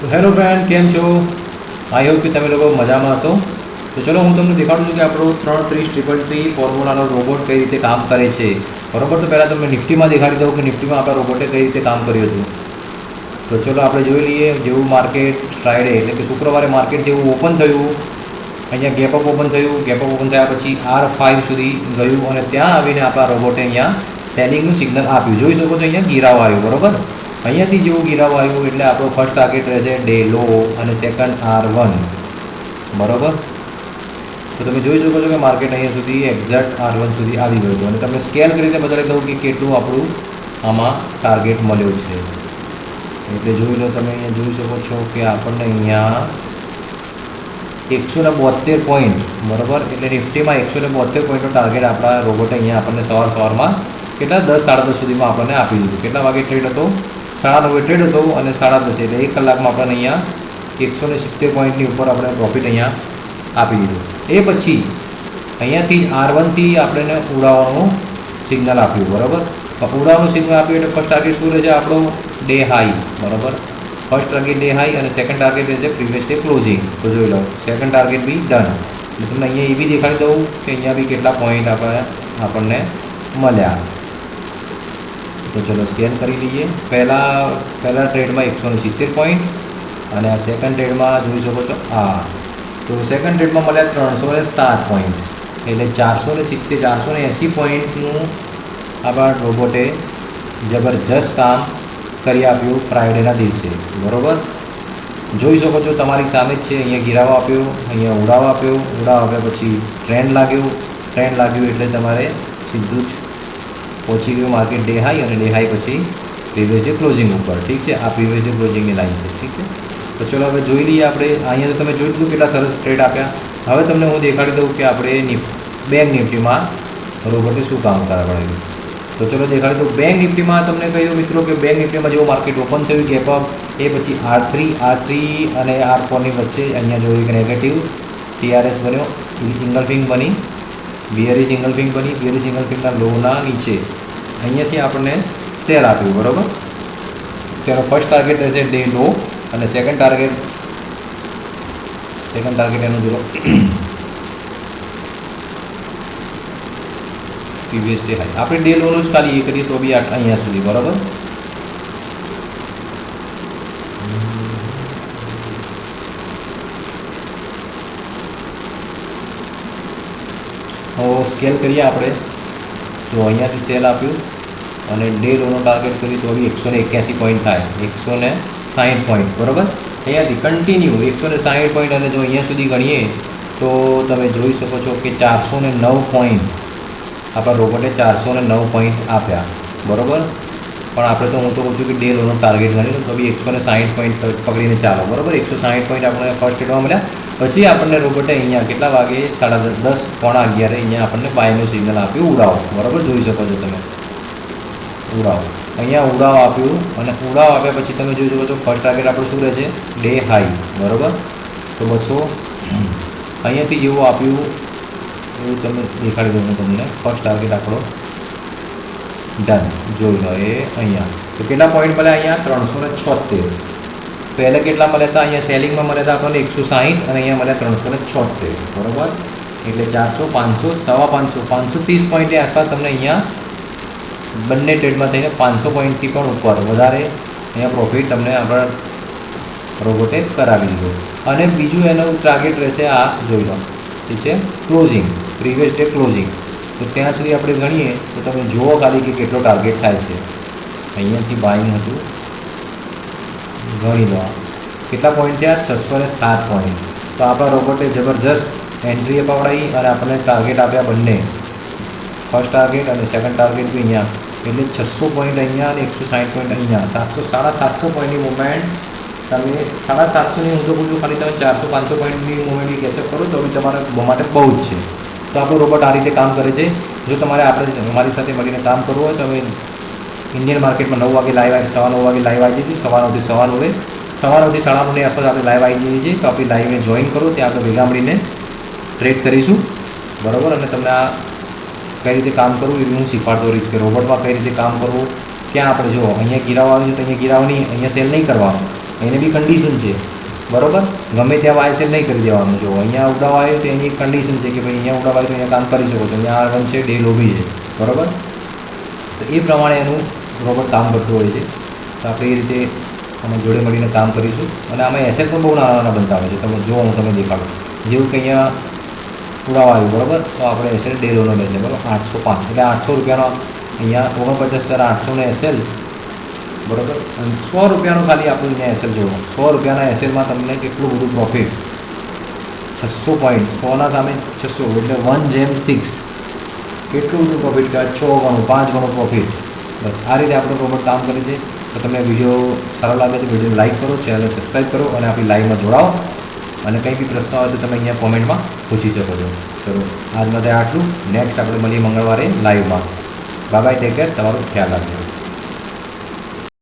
તો hello friend કેમ છો? આઈ હોપ કે તમે લોકો મજામાં હશો. તો ચલો હું તમને દેખાડું છું કે આપણો ત્રણ ત્રીસ ટ્રિપલ થ્રી ફોર્મ્યુલાનો રોબોટ કઈ રીતે કામ કરે છે. બરોબર, તો પહેલાં તમને નિફ્ટીમાં દેખાડી દઉં કે નિફ્ટીમાં આપણા રોબોટે કઈ રીતે કામ કર્યું હતું. તો ચલો આપણે જોઈ લઈએ, જેવું માર્કેટ ફ્રાઈડે એટલે કે શુક્રવારે માર્કેટ જેવું ઓપન થયું. અહીંયા ગેપઅપ ઓપન થયું. ગેપઅપ ઓપન થયા પછી આર ફાઇવ સુધી ગયું અને ત્યાં આવીને આપણા રોબોટે અહીંયા સેલિંગનું સિગ્નલ આપ્યું. જોઈ શકો છો અહીંયા ગીરાવ આવ્યો બરોબર? અહીંયાથી જેવું ગિરાવ આવ્યું એટલે આપણો ફર્સ્ટ ટાર્ગેટ રહેશે ડે લો અને સેકન્ડ આર વન બરોબર? તો તમે જોઈ શકો છો કે માર્કેટ અહીંયા સુધી એક્ઝેક્ટ આર વન સુધી આવી ગયું અને તમને સ્કેલ કરીને બતાવી દઉં કે કેટલું આપણું આમાં ટાર્ગેટ મળ્યું છે. એટલે જોઈ લો તમે અહીંયા જોઈ શકો છો કે આપણને અહીંયા એકસો ને બોતેર પોઈન્ટ બરાબર? એટલે નિફ્ટીમાં એકસો ને બોતેર પોઈન્ટનો ટાર્ગેટ આપણા રોબોટે અહીંયા આપણને સવાર સવારમાં કેટલા? દસ, સાડા દસ સુધીમાં આપણને આપી દીધું. કેટલા વાગે ટ્રેડ હતો? સાડા નવે ટ્રેડ હતો અને સાડા દસે એટલે એક કલાકમાં આપણને અહીંયા એકસો ને સિત્તેર પોઈન્ટની ઉપર આપણે પ્રોફિટ અહીંયા આપી દીધું. એ પછી અહીંયાથી જ આર વનથી આપણે ઉડાવવાનું સિગ્નલ આપ્યું, બરાબર? ઉડાવવાનું સિગ્નલ આપ્યું એટલે ફર્સ્ટ ટાર્ગેટ શું રહેશે? આપણો ડે હાઈ બરાબર? ફર્સ્ટ ટાર્ગેટ ડે હાઈ અને સેકન્ડ ટાર્ગેટ રહેશે પ્રીવિયસ ડે ક્લોઝિંગ તો જોઈ લો સેકન્ડ ટાર્ગેટ બી ડન એટલે તમને અહીંયા એ બી દેખાડી દઉં કે અહીંયા બી કેટલા પોઈન્ટ આપણે, આપણને મળ્યા. તો ચલો સ્કેન કરી લઈએ. પહેલાં પહેલાં ટ્રેડમાં એકસોને સિત્તેર પોઈન્ટ અને આ સેકન્ડ ટ્રેડમાં જોઈ શકો છો. આ તો સેકન્ડ ટ્રેડમાં મળ્યા ત્રણસો ને સાત પોઈન્ટ એટલે ચારસો ને સિત્તેર, ચારસો ને એંસી પોઈન્ટનું આપણા રોબોટે જબરજસ્ત કામ કરી આપ્યું ફ્રાઈડેના દિવસે. બરાબર? જોઈ શકો છો તમારી સામે જ છે. અહીંયા ગિરાવો આપ્યો, અહીંયા ઉડાવ આપ્યો. ઉડાવ આપ્યા પછી ટ્રેન્ડ લાગ્યું. ટ્રેન્ડ લાગ્યું એટલે તમારે સીધું જ પહોંચી ગયું માર્કેટ ડે હાઈ અને ડે હાઈ પછી પ્રીવિયસ ડે ક્લોઝિંગ ઉપર. ઠીક છે? આ પ્રીવિયસ ડે ક્લોઝિંગની લાઈન છે. ઠીક છે? તો ચલો હવે જોઈ લઈએ આપણે. અહીંયા તો તમે જોઈ લીધું કેટલા સરસ ટ્રેડ આપ્યા. હવે તમને હું દેખાડી દઉં કે આપણે બેંક નિફ્ટીમાં રોબોટે શું કામ કરાવડાવ્યું તો ચલો દેખાડી દઉં. બેંક નિફ્ટીમાં તમને કહ્યું મિત્રો કે બેંક નિફ્ટીમાં જેવું માર્કેટ ઓપન થયું ગેપઅપ એ પછી આર થ્રી આર થ્રી અને આર ફોરની વચ્ચે અહીંયા જોયું કે નેગેટિવ ટીઆરએસ બન્યો. સિંગલ ફિંગ બની. બિયરી સિંગલ ફિંગ બની. બિયરી સિંગલ ફિંગના લોના નીચે. અહીંયાથી આપણને શેર આપ્યું, બરાબર? તેનો ફર્સ્ટ ટાર્ગેટ રહેશે ડે નો અને સેકન્ડ ટાર્ગેટ સેકન્ડ ટાર્ગેટ એનું જોડો પ્રીવિયસ ડે હાઈ આપણે ડે લોનું જ ખાલી એ કરીએ તો બી અહીંયા સુધી, બરાબર? સ્કેલ કરીએ આપણે. જો અહીંયાથી સેલ આપ્યું અને ડે લોનો ટાર્ગેટ કરી તો બી એકસો ને એક્યાસી પોઈન્ટ થાય. એકસો ને સાહીઠ પોઈન્ટ બરાબર? અહીંયાથી કન્ટિન્યુ એકસો ને સાહીઠ પોઈન્ટ અને જો અહીંયા સુધી ગણીએ તો તમે જોઈ શકો છો કે ચારસો ને નવ પોઈન્ટ આપણા રોબોટે ચારસો ને નવ પોઈન્ટ આપ્યા, બરાબર? પણ આપણે તો હું તો કહું છું કે ડે લોનો ટાર્ગેટ ગણી તો બી એકસો ને સાહીઠ પોઈન્ટ પકડીને ચાલો, બરાબર? એકસો સાહીઠ પોઈન્ટ આપણે ફર્સ્ટ એડમાં મળ્યા. પછી આપણને રોબોટે અહીંયા કેટલા વાગે? સાડા દસ દસ, પોણા અગિયારે અહીંયા આપણને બાયનું સિગ્નલ આપ્યું. ઉડાવો. બરાબર? જોઈ શકો છો તમે. ઉડાવો. અહીંયા ઉડાવ આપ્યું અને ઉડાવ આપ્યા પછી તમે જોઈ શકો છો ફર્સ્ટ ટાર્ગેટ આપણું શું રહે છે? ડે હાઈ બરાબર? તો બસો. અહીંયાથી જેવું આપ્યું. એવું તમે દેખાડી દઉં તમને. ફર્સ્ટ ટાર્ગેટ આપણો. ડન જોઈ લો. એ અહીંયા. તો કેટલા પોઈન્ટ મળ્યા અહીંયા? ત્રણસો ને છોતેર. પહેલાં કેટલા મળ્યા હતા? અહીંયા સેલિંગમાં મળ્યા હતા આપણને એકસો સાહીઠ અને અહીંયા મળ્યા ત્રણસો ને છોતેર. બરાબર? એટલે ચારસો પાંચસો, સવા પાંચસો પાંચસો ત્રીસ પોઈન્ટની આસપાસ તમને અહીંયા બંને ટ્રેડમાં થઈને પાંચસો પોઈન્ટથી પણ ઉપર વધારે અહીંયા પ્રોફિટ તમને આપણા રોબોટે કરાવી દીધો. અને બીજું એનું ટાર્ગેટ રહેશે આ જોઈ લો. ઠીક છે? ક્લોઝિંગ પ્રીવિયસ ડે ક્લોઝિંગ તો ત્યાં સુધી આપણે ગણીએ તો તમે જુઓ ખાલી કે કેટલો ટાર્ગેટ થાય છે. અહીંયાથી બાઇંગ હતું. ગણી લો કેટલા પોઈન્ટ થયા? છસો ને સાત પોઈન્ટ તો આપણા રોબોટે જબરજસ્ત એન્ટ્રી અપાવડાવી અને આપણને ટાર્ગેટ આપ્યા બંને. ફર્સ્ટ ટાર્ગેટ અને સેકન્ડ ટાર્ગેટ બી અહીંયા. એટલે છસો પોઈન્ટ અહીંયા અને એકસો સાઠ પોઈન્ટ અહીંયા સાતસો સાડા સાતસો પોઈન્ટની મુવમેન્ટ તમે સાડા સાતસોની હું તો છું ખાલી તમે ચારસો પાંચસો પોઈન્ટની મુવમેન્ટ બી કેચઅપ કરો, તો બી તમારા માટે બહુ જ છે. તો આપણો રોબોટ આ રીતે કામ કરે છે. જો તમારે આપણે અમારી સાથે મળીને કામ કરવું હોય તો અમે ઇન્ડિયન માર્કેટમાં નવ વાગે લાઈવ આવી, સવા નવ વાગે લાઈવ આવી જઈએ સવા નવથી સવા નવે સવા નવથી સાડા નવની આસપાસ આપણે લાઈવ આવી જઈએ છીએ. તો આપણી લાઈવને જોઈન કરો. ત્યાં આપણે ભેગા મળીને ટ્રેડ કરીશું. બરાબર? અને તમને આ કઈ રીતે કામ કરવું એ હું શીખવાડતો રહીશ કે રોબોટમાં કઈ રીતે કામ કરવું, ક્યાં આપણે જો અહીંયા ગિરાવ આવ્યું છે તો અહીંયા ગીરાવવાની અહીંયા સેલ નહીં કરવાનો. એને બી કન્ડિશન છે. બરાબર? ગમે ત્યાં વાયસેલ નહીં કરી દેવાનું. જો અહીંયા ઉડાવવા આવ્યું તો એની કન્ડિશન છે કે ભાઈ અહીંયા ઉડાવવા આવ્યું તો અહીંયા કામ કરી શકો છો. અહીંયા આ છે ડે લોબી છે. બરોબર? તો એ પ્રમાણે એનું રોબોટ કામ કરતું હોય છે. તો આપણે એ રીતે અમે જોડે મળીને કામ કરીશું. અને આમાં એસેટ પણ બહુ નાના નાના બનતા હોય છે. તમે જોવો હું તમને દેખાડું. જેવું કે અહીંયા પુરાવા આવ્યું, બરાબર? તો આપણે એસએલ ડેલોનો લેશે બરાબર? આઠસો પાંચ. એટલે આઠસો રૂપિયાનો અહીંયા ઓગણપચાસ હજાર આઠસોનો એસેલ બરાબર? અને સો રૂપિયાનો ખાલી આપણું અહીંયા એસેલ જોવો સો રૂપિયાના એસેલમાં તમને કેટલું બધું પ્રોફિટ છસો પોઈન્ટ સોના સામે છસો, એટલે વન જેમ સિક્સ કેટલું બધું પ્રોફિટ કહેવાય છ ગણું, પાંચ ગણું પ્રોફિટ બસ, આ રીતે આપણો પ્રોમોટ કામ કરે છે તો તમને વીડિયો સારો લાગે છે વીડિયો લાઈક કરો ચેનલને સબસ્ક્રાઈબ કરો અને આપણી લાઈવમાં જોડાઓ. અને કંઈ બી પ્રશ્ન હોય તો તમે અહીંયા કોમેન્ટમાં પૂછી શકો છો. ચલો આજ માટે આટલું. નેક્સ્ટ આપણે મળીએ મંગળવારે લાઈવમાં બાય બાય ટેક કેર તમારો ખ્યાલ રાખજો.